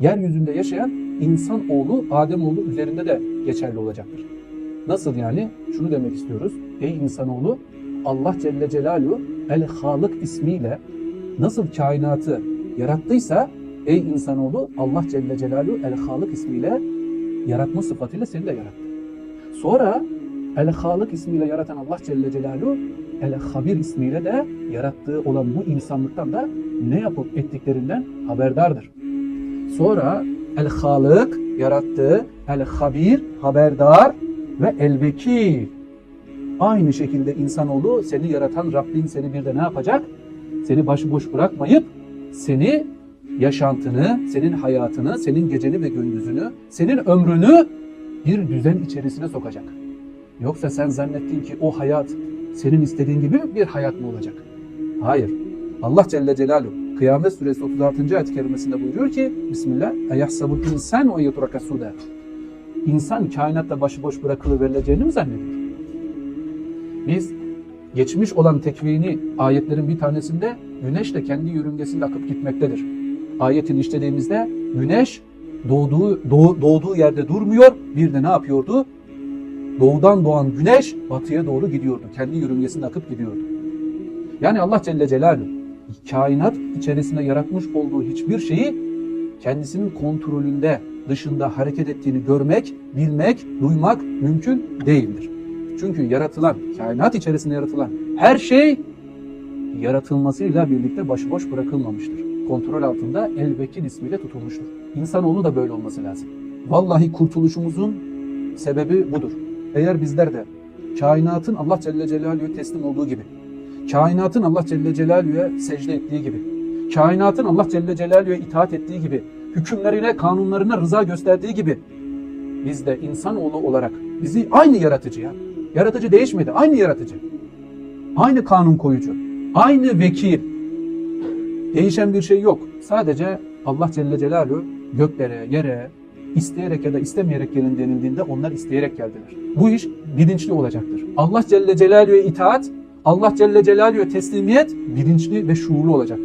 yeryüzünde yaşayan insan oğlu Adem oğlu üzerinde de geçerli olacaktır. Nasıl yani? Şunu demek istiyoruz. Ey insanoğlu Allah Celle Celaluhu El Halık ismiyle nasıl kainatı yarattıysa ey insanoğlu Allah Celle Celaluhu El Halık ismiyle yaratma sıfatıyla seni de yarattı. Sonra El Halık ismiyle yaratan Allah Celle Celaluhu El Habir ismiyle de yarattığı olan bu insanlıktan da ne yapıp ettiklerinden haberdardır. Sonra El Halık yarattığı El Habir haberdar ve El Vekil. Aynı şekilde insanoğlu seni yaratan Rabbin seni bir de ne yapacak? Seni başıboş bırakmayıp seni yaşantını, senin hayatını, senin geceni ve gündüzünü, senin ömrünü bir düzen içerisine sokacak. Yoksa sen zannettin ki o hayat senin istediğin gibi bir hayat mı olacak? Hayır. Allah Celle Celaluhu Kıyamet Suresi 36. ayet-i kerimesinde buyuruyor ki Bismillah Eyahsabul insan ve yutraka suda İnsan kainatta başıboş bırakılıverileceğini mi zannediyor? Biz geçmiş olan tekvini ayetlerin bir tanesinde güneş de kendi yörüngesinde akıp gitmektedir. Ayetin işlediğimizde güneş doğduğu, doğ- doğduğu yerde durmuyor. Bir de ne yapıyordu? Doğudan doğan güneş batıya doğru gidiyordu. Kendi yörüngesinde akıp gidiyordu. Yani Allah Celle Celaluhu kainat içerisinde yaratmış olduğu hiçbir şeyi kendisinin kontrolünde dışında hareket ettiğini görmek, bilmek, duymak mümkün değildir. Çünkü yaratılan, kainat içerisinde yaratılan her şey yaratılmasıyla birlikte başıboş bırakılmamıştır. Kontrol altında el vekil ismiyle tutulmuştur. İnsanoğlu da böyle olması lazım. Vallahi kurtuluşumuzun sebebi budur. Eğer bizler de kainatın Allah Celle Celaluhu'ya teslim olduğu gibi, kainatın Allah Celle Celaluhu'ya secde ettiği gibi, kainatın Allah Celle Celaluhu'ya itaat ettiği gibi, hükümlerine, kanunlarına rıza gösterdiği gibi biz de insanoğlu olarak bizi aynı yaratıcı ya. Yaratıcı değişmedi. Aynı yaratıcı. Aynı kanun koyucu. Aynı vekil. Değişen bir şey yok. Sadece Allah Celle Celaluhu göklere, yere isteyerek ya da istemeyerek gelin denildiğinde onlar isteyerek geldiler. Bu iş bilinçli olacaktır. Allah Celle Celaluhu'ya itaat, Allah Celle Celaluhu'ya teslimiyet bilinçli ve şuurlu olacaktır.